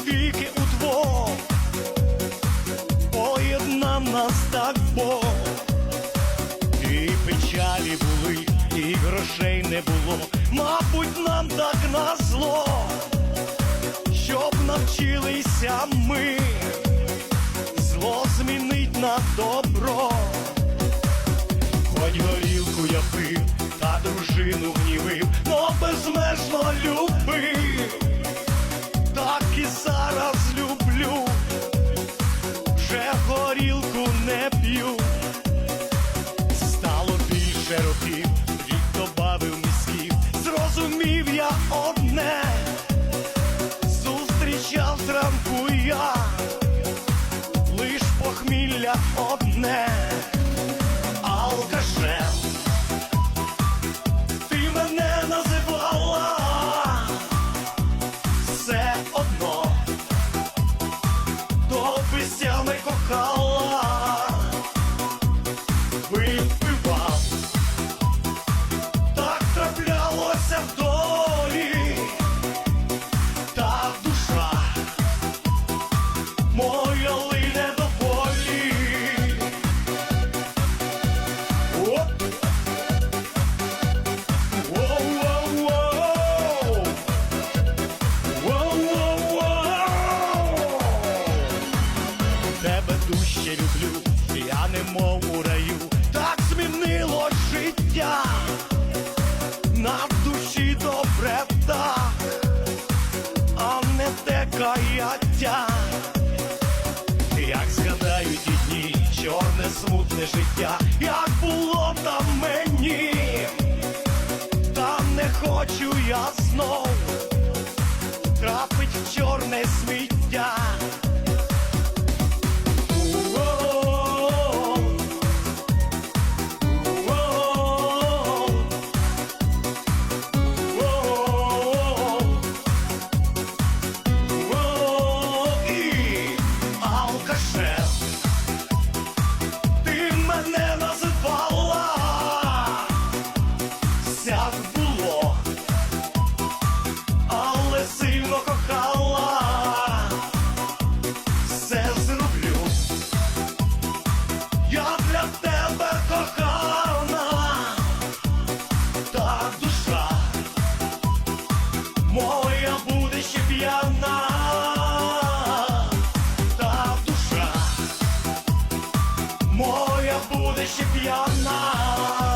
тільки удвох, поєднав нас так Бог. І печалі були, і грошей не було, мабуть, нам так назло, щоб навчилися ми зло змінить на добро. Хоч горілку я пив, та дружину гнівив, но безмежно любив, одне, алкашем. Ти мене називала. Все одно, до не кохала дужче люблю, я немов у раю, так змінило життя, на душі добре так, а не те каяття. Як згадаю ті дні, чорне смутне життя, як було там мені, та не хочу я знов трапить ще п'яна.